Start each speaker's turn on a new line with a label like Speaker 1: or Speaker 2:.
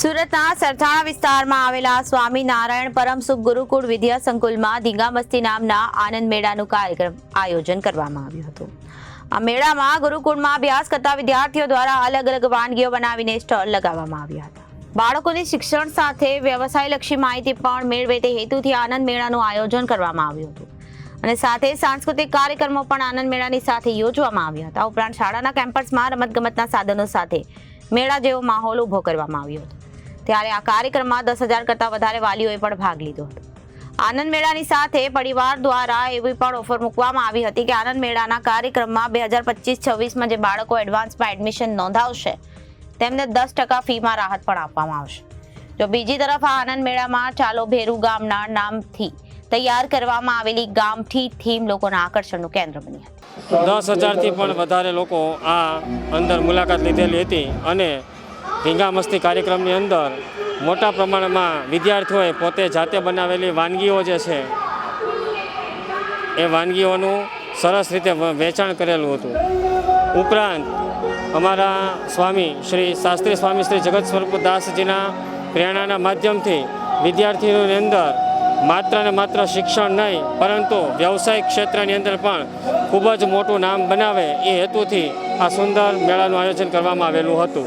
Speaker 1: સુરતના સરથાણા વિસ્તારમાં આવેલા સ્વામિનારાયણ પરમસુખ ગુરુકુળ વિદ્યા સંકુલમાં ધીંગામસ્તી નામના આનંદ મેળાનું કાર્યક્રમ આયોજન કરવામાં આવ્યું હતું. આ મેળામાં ગુરુકુળમાં અભ્યાસ કરતા વિદ્યાર્થીઓ દ્વારા અલગ અલગ વાનગીઓ બનાવીને સ્ટોલ લગાવવામાં આવ્યા હતા. બાળકોને શિક્ષણ સાથે વ્યવસાયલક્ષી માહિતી પણ મેળવે તે હેતુથી આનંદ મેળાનું આયોજન કરવામાં આવ્યું હતું. અને સાથે સાંસ્કૃતિક કાર્યક્રમો પણ આનંદ મેળાની સાથે યોજવામાં આવ્યા હતા. ઉપરાંત શાળાના કેમ્પસમાં રમતગમતના સાધનો સાથે મેળા જેવો માહોલ ઊભો કરવામાં આવ્યો હતો. ત્યારે આ કાર્યક્રમમાં દસ હજાર કરતાં વધારે વાલીઓએ પણ ભાગ લીધો હતો. આનંદ મેળાની સાથે પરિવાર દ્વારા એવી પણ ઓફર મૂકવામાં આવી હતી કે આનંદ મેળાના કાર્યક્રમમાં બે હજાર પચીસ છવ્વીસમાં જે બાળકો એડવાન્સમાં એડમિશન નોંધાવશે, તેમને દસ ટકા ફીમાં રાહત પણ આપવામાં આવશે. જો બીજી તરફ આ આનંદ મેળામાં ચાલો ભેરુ ગામના નામથી તૈયાર કરવામાં આવેલી ગામઠી થીમ લોકોના આકર્ષણનું કેન્દ્ર બની હતી.
Speaker 2: દસ હજારથી પણ વધારે લોકો આ અંદર મુલાકાત લીધેલી હતી અને ધીંગા મસ્તી કાર્યક્રમની અંદર મોટા પ્રમાણમાં વિદ્યાર્થીઓએ પોતે જાતે બનાવેલી વાનગીઓ જે છે, એ વાનગીઓનું સરસ રીતે વેચાણ કરેલું હતું. ઉપરાંત અમારા સ્વામી શ્રી શાસ્ત્રી સ્વામી શ્રી જગત સ્વરૂપ દાસજીના પ્રેરણાના માધ્યમથી વિદ્યાર્થીઓની અંદર માત્ર ને માત્ર શિક્ષણ નહીં, પરંતુ વ્યવસાયિક ક્ષેત્રની અંદર પણ ખૂબ જ મોટું નામ બનાવે એ હેતુથી આ સુંદર મેળાનું આયોજન કરવામાં આવેલું હતું.